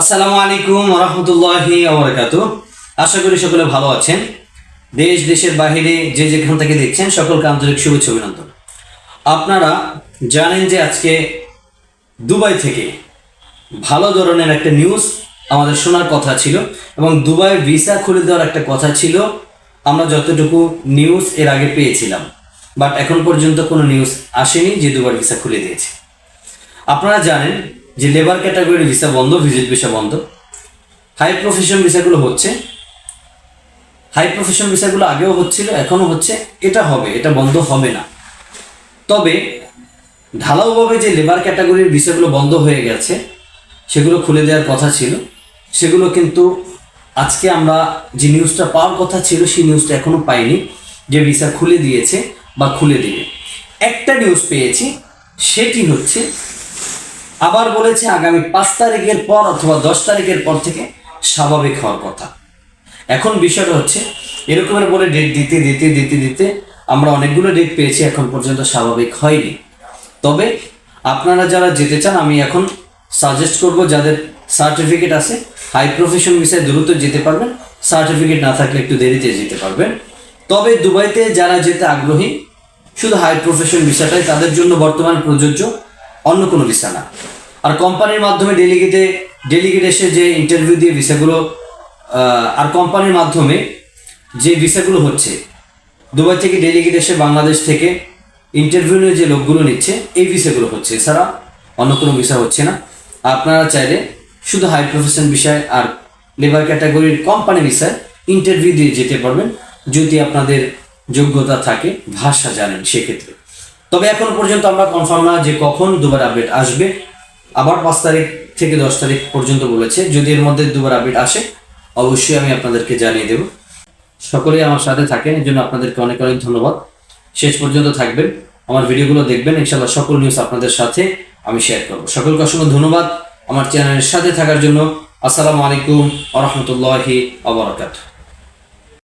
আসসালামু আলাইকুম রহমতুল্লাহি আবরকাত আশা করি সকলে ভালো আছেন। দেশ, দেশের বাহিরে যে যেখান থেকে দেখছেন, সকলকে আন্তরিক শুভেচ্ছা অভিনন্দন। আপনারা জানেন যে আজকে দুবাই থেকে ভালো ধরনের একটা নিউজ আমাদের শোনার কথা ছিল এবং দুবাই ভিসা খুলে দেওয়ার একটা কথা ছিল। আমরা যতটুকু নিউজ এর আগে পেয়েছিলাম বাট এখন পর্যন্ত কোনো নিউজ আসেনি যে দুবার ভিসা খুলে দিয়েছে। আপনারা জানেন যে লেবার ক্যাটাগরির ভিসা বন্ধ ভিজিট ভিসা বন্ধ হাই প্রফেশন ভিসাগুলো হচ্ছে হাই প্রফেশন ভিসাগুলো আগেও হচ্ছিল, এখনও হচ্ছে, এটা হবে, এটা বন্ধ হবে না। তবে ঢালাওভাবে যে লেবার ক্যাটাগরির ভিসাগুলো বন্ধ হয়ে গেছে, সেগুলো খুলে দেওয়ার কথা ছিল। সেগুলো কিন্তু আজকে আমরা যে নিউজটা পাওয়ার কথা ছিল, সেই নিউজটা এখনও পাইনি, যে ভিসা খুলে দিয়েছে বা খুলে দিবে। একটা নিউজ পেয়েছি, সেটি হচ্ছে আবার বলেছে আগামী পাঁচ তারিখের পর অথবা দশ তারিখের পর থেকে স্বাভাবিক হওয়ার কথা। এখন বিষয়টা হচ্ছে, এরকমের বলে ডেট দিতে দিতে দিতে দিতে আমরা অনেকগুলো ডেট পেয়েছি, এখন পর্যন্ত স্বাভাবিক হয়নি। তবে আপনারা যারা যেতে চান, আমি এখন সাজেস্ট করব যাদের সার্টিফিকেট আছে হাই প্রফেশন বিষয়ে দ্রুত যেতে পারবেন। সার্টিফিকেট না থাকলে একটু দেরিতে যেতে পারবেন। তবে দুবাইতে যারা যেতে আগ্রহী, শুধু হাই প্রফেশন ভিসাটাই তাদের জন্য বর্তমান প্রযোজ্য। অন্য কোনো ভিসা না। আর কোম্পানির মাধ্যমে ডেলিগেটে ডেলিগেট এসে যে ইন্টারভিউ দিয়ে ভিসাগুলো আর কোম্পানির মাধ্যমে যে ভিসাগুলো হচ্ছে, দুবাই থেকে ডেলিগেট এসে বাংলাদেশ থেকে ইন্টারভিউ নিয়ে যে লোকগুলো নিচ্ছে, এই ভিসাগুলো হচ্ছে। এছাড়া অন্য কোনো ভিসা হচ্ছে না। আপনারা চাইলে শুধু হাই প্রফেশন বিষয় আর লেবার ক্যাটাগরির কোম্পানি ভিসায় ইন্টারভিউ দিয়ে যেতে পারবেন। যদি আপনাদের যোগ্যতা থাকে, ভাষা জানেন সেক্ষেত্রে। তবে এখন পর্যন্ত আমরা কনফার্ম না যে কখন দুবার আপডেট আসবে। আবার পাঁচ তারিখ থেকে দশ তারিখ পর্যন্ত বলেছে। যদি এর মধ্যে দুবার আপডেট আসে, অবশ্যই আমি আপনাদেরকে জানিয়ে দেব। সকলেই আমার সাথে থাকেন এর জন্য আপনাদেরকে অনেক অনেক ধন্যবাদ। শেষ পর্যন্ত থাকবেন। আমার ভিডিওগুলো দেখবেন ইনশাল্লাহ সকল নিউজ আপনাদের সাথে আমি শেয়ার করব। সকলকে অসংখ্য ধন্যবাদ। আমার চ্যানেলের সাথে থাকার জন্য আসসালামু আলাইকুম আ রহমতুল্লাহি আবরকাত